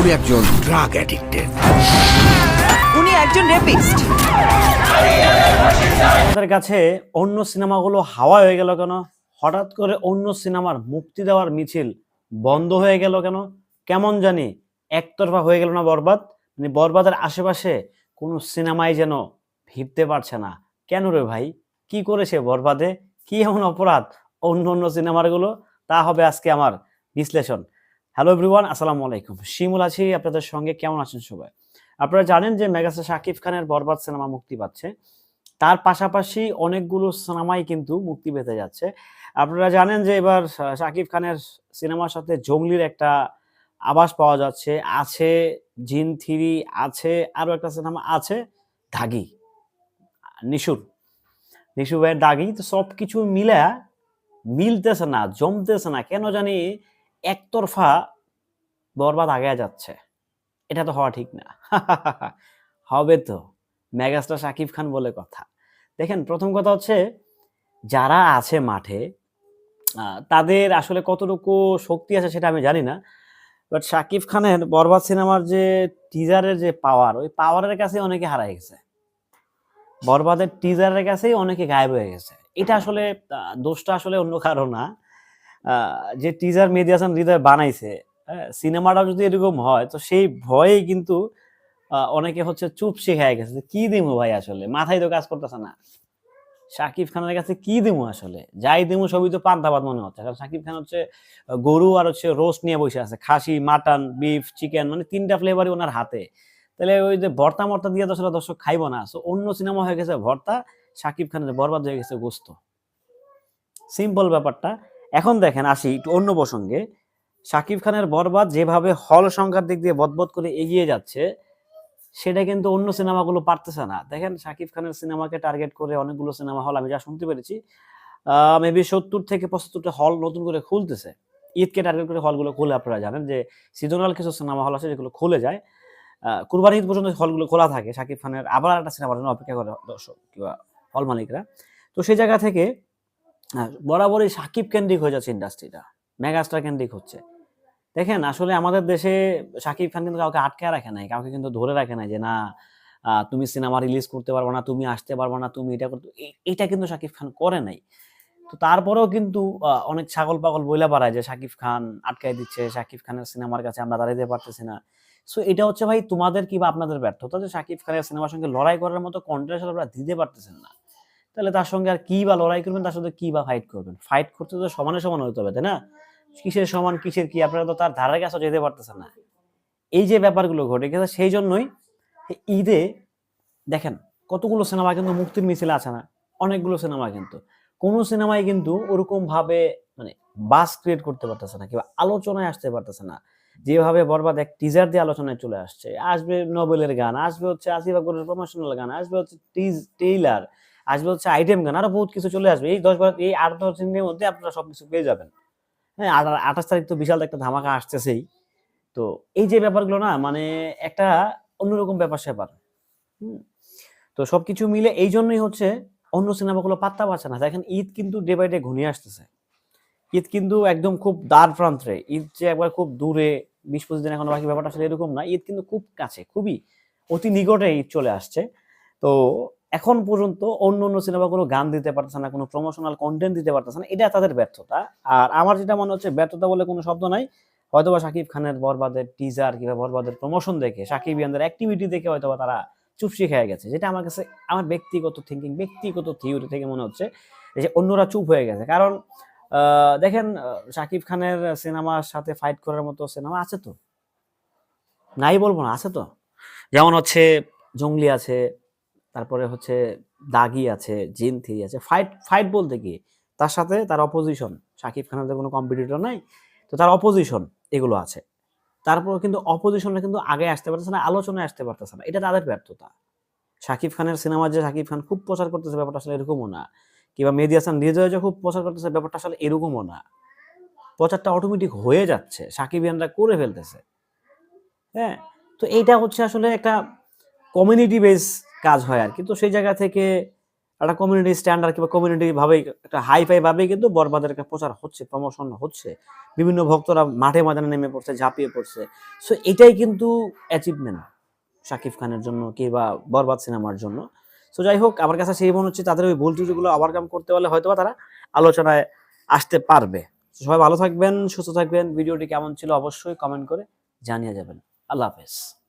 উনি একজন drug addicted উনি একজন রেপিস্ট আমাদের কাছে অন্য সিনেমাগুলো হাওয়া হয়ে গেল কেন? হঠাৎ করে অন্য সিনেমার মুক্তি দেওয়ার মিছিল বন্ধ হয়ে গেল কেন? কেমন জানি একতরফা হয়ে গেল না বরবাদ? মানে বরবাদের আশেপাশে কোনো সিনেমাই যেন ভিড়তে পারছে না। কেন রে ভাই? কি করেছে বরবাদে? কি এমন অপরাধ অন্য অন্য সিনেমারগুলো? তা হবে আজকে আমার বিশ্লেষণ। হ্যালো এভরিওয়ান আসসালামু আলাইকুম শিমুল আছি আপনাদের সঙ্গে কেমন আছেন সবাই? আপনারা জানেন যে মেগাস্টার শাকিব খানের বরবাদ সিনেমা মুক্তি পাচ্ছে। তার পাশাপাশি অনেকগুলো সিনেমাই কিন্তু মুক্তি পেতে যাচ্ছে। আপনারা জানেন যে এবার শাকিব খানের সিনেমার সাথে জঙ্গলির একটা আভাস পাওয়া যাচ্ছে। আছে জিন থিরি, আছে আরও একটা সিনেমা আছে, দাগি। নিশুর। নিশু ভাইয়ের দাগি। তো সব কিছু মিলে মিলতেছে না, জমতেছে না। কেন জানি একতরফা বরবাদ আগে যাচ্ছে। এটা তো হওয়া ঠিক না। হবে তো। মেগাস্টার শাকিব খান বলে কথা। দেখেন, প্রথম কথা হচ্ছে, যারা আছে মাঠে তাদের আসলে কতটুকু শক্তি আছে সেটা আমি জানি না। বাট শাকিব খানের বরবাদ সিনেমার যে টিজারের যে পাওয়ার, ওই পাওয়ারের কাছে অনেকে হারাই গেছে। বরবাদের টিজারের কাছেই অনেকে গায়েব হয়ে গেছে। এটা আসলে দোষটা আসলে অন্য কারও না। যে টিজার মেহেদি হাসান হৃদয় বানাইছে হ্যাঁ, সিনেমাটা যদি এরকম হয় তো সেই ভয়েই কিন্তু অনেকে হচ্ছে চুপ শিখায় গেছে কি দিমু ভাই আসলে? মাথায় তো কাজ করতেছে না। শাকিব খানের কাছে কি দিমু আসলে? যাই দিমু সবই তো পান্তাবাদ মনে হচ্ছে। কারণ শাকিব খান হচ্ছে গরু আর হচ্ছে রোস্ট নিয়ে বসে আছে। খাসি মাটন বিফ চিকেন মানে তিনটা ফ্লেভারই ওনার হাতে। তাহলে ওই যে ভর্তা মর্তা দিয়ে তো দর্শক খাইবো না। সো অন্য সিনেমা হয়ে গেছে ভর্তা শাকিব খানের বরবাদ হয়ে গেছে গোস্ত। সিম্পল ব্যাপারটা। এখন দেখেন, আসি একটু অন্য প্রসঙ্গে। শাকিব খানের বরবাদ যেভাবে হল সংখ্যার দিক দিয়ে বদবদ করে এগিয়ে যাচ্ছে, সেটা কিন্তু অন্য সিনেমাগুলো পারতেছে না। দেখেন শাকিব খানের সিনেমাকে টার্গেট করে অনেকগুলো সিনেমা হল, আমি যা শুনতে পেরেছি মেবি সত্তর থেকে পঁচাত্তরটা হল নতুন করে খুলতেছে। ঈদকে টার্গেট করে হলগুলো খুলে আপনারা জানেন যে সিজনাল কিছু সিনেমা হল আছে যেগুলো খুলে যায়। কুরবানি ঈদ পর্যন্ত হলগুলো খোলা থাকে শাকিব খানের আবার একটা সিনেমার জন্য অপেক্ষা করে দর্শক কিংবা হল মালিকরা। তো সেই জায়গা থেকে বরাবরই সাকিব কেন্দ্রিক হয়ে যাচ্ছে ইন্ডাস্ট্রিটা মেগাস্টার কেন্দ্রিক হচ্ছে। দেখেন, আসলে আমাদের দেশে সাকিব খান কিন্তু কাউকে আটকে রাখে নাই, কাউকে কিন্তু ধরে রাখে নাই যে, না তুমি সিনেমা রিলিজ করতে পারবে না, তুমি আসতে পারবে না, তুমি এটা করতে এটা কিন্তু সাকিব খান করে নাই। তো তারপরেও কিন্তু অনেক ছাগল পাগল বইলা পারায় যে, সাকিব খান আটকাই দিচ্ছে, সাকিব খানের সিনেমার কাছে আমরা দাঁড়াইতে পারতেছি না। সো এটা হচ্ছে ভাই, তোমাদের কি বা আপনাদের ব্যর্থতা যে, সাকিব খানের সিনেমার সঙ্গে লড়াই করার মতো কন্টেন্ট আপনারা দিতে পারতেছেন না? তাহলে তার সঙ্গে আর কি বা লড়াই করবেন? তার সাথে কি বা ফাইট করবেন? ফাইট করতে তো সমানে সমান হতে হবে, তাই না? কিসের সমান, কিসের কি? আপনারা তো তার ধারে কাছে যেতে পারতেছেন না। এই যে ব্যাপারগুলো ঘটে গেছে, সেই জন্যই ঈদে দেখেন, কতগুলো সিনেমা কিন্তু মুক্তির মিছিলে আছে না? অনেকগুলো সিনেমা কিন্তু। কোনো সিনেমায় কিন্তু ওরকম ভাবে মানে বাস ক্রিয়েট করতে পারতেছে না, কিংবা আলোচনায় আসতে পারতেছে না। যেভাবে বরবাদ এক টিজার দিয়ে আলোচনায় চলে আসছে, আসবে নোবেলের গান, আসবে হচ্ছে আসিফ আকবরের প্রমোশনাল গান, আসবে হচ্ছে টিজ টেইলার আসবে হচ্ছে আইটেম গান আরও বহুত কিছু চলে আসবে। এই দশ বার, এই আট দশ দিনের মধ্যে আপনারা সবকিছু পেয়ে যাবেন। হ্যাঁ আঠাশ তারিখ তো বিশাল একটা ধামাকা আসতেছেই। তো এই যে ব্যাপারগুলো না মানে একটা অন্যরকম ব্যাপার স্যাপার। তো সবকিছু মিলে এই জন্যই হচ্ছে অন্য সিনেমাগুলো পাত্তা পাচ্ছে না। দেখেন, ঈদ কিন্তু ডে বাই ডে ঘনিয়ে আসতেছে। ঈদ কিন্তু একদম খুব দ্বার প্রান্তে। ঈদ যে একবার খুব দূরে, বিশ পঁচিশ দিন এখনও বাকি ব্যাপারটা আসলে এরকম না। ঈদ কিন্তু খুব কাছে, খুবই অতি নিকটে ঈদ চলে আসছে। তো এখন পর্যন্ত অন্য অন্য সিনেমাগুলো গান দিতে পারতেছে না, কোনো প্রমোশনাল কন্টেন্ট দিতে পারতেছে না, এটা তাদের ব্যর্থতা। আর আমার যেটা মনে হচ্ছে, ব্যর্থতা বলে কোনো শব্দ নাই। হয়তোবা শাকিব খানের বরবাদের টিজার কিংবা বরবাদের প্রমোশন দেখে, শাকিব ইয়ানদের অ্যাক্টিভিটি দেখে হয়তোবা তারা চুপসি খেয়ে গেছে, যেটা আমার কাছে, আমার ব্যক্তিগত থিঙ্কিং ব্যক্তিগত থিওরি থেকে মনে হচ্ছে যে অন্যরা চুপ হয়ে গেছে। কারণ দেখেন শাকিব খানের সিনেমার সাথে ফাইট করার মতো সিনেমা আছে তো? নাই বলব না, আছে তো? যেমন হচ্ছে, জঙ্গলি আছে তারপরে হচ্ছে দাগি আছে, জিন থ্রি আছে ফাইট ফাইট বলতে কি? তার সাথে তার অপোজিশন শাকিব খানের তো কোনো কম্পিটিটর নাই, তো তার অপোজিশন এগুলো আছে। তারপর কিন্তু অপোজিশনটা কিন্তু আগে আসতে পারতেছে না, আলোচনায় আসতে পারতেছে না, এটা তাদের ব্যর্থতা। শাকিব খানের সিনেমা যে শাকিব খান খুব প্রচার করতেছে ব্যাপারটা আসলে এরকমও না। কিংবা মেহেদি হাসান হৃদয় যে খুব প্রচার করতেছে ব্যাপারটা আসলে এরকমও না। প্রচারটা অটোমেটিক হয়ে যাচ্ছে সাকিব ইয়ানরা করে ফেলতেছে। হ্যাঁ তো এইটা হচ্ছে আসলে একটা কমিউনিটি বেস কাজ হয় আর কিন্তু সেই জায়গা থেকে একটা কমিউনিটি স্ট্যান্ডার্ড কিংবা কমিউনিটি ভাবে একটা হাই ফাই ভাবে কিন্তু বরবাদের একটা প্রচার হচ্ছে প্রমোশন হচ্ছে। বিভিন্ন ভক্তরা মাঠে ময়দানে নেমে পড়ছে, ঝাঁপিয়ে পড়ছে। সো এটাই কিন্তু অ্যাচিভমেন্ট শাকিব খানের জন্য কিংবা বরবাদ সিনেমার জন্য। সো যাই হোক, আমার কাছে সেই মনে হচ্ছে তাদের ওই ভুল ত্রুটিগুলো ওভারকাম করতে পারলে হয়তো তারা আলোচনায় আসতে পারবে। সবাই ভালো থাকবেন, সুস্থ থাকবেন। ভিডিওটি কেমন ছিল অবশ্যই কমেন্ট করে জানিয়ে যাবেন। আল্লাহ হাফেজ।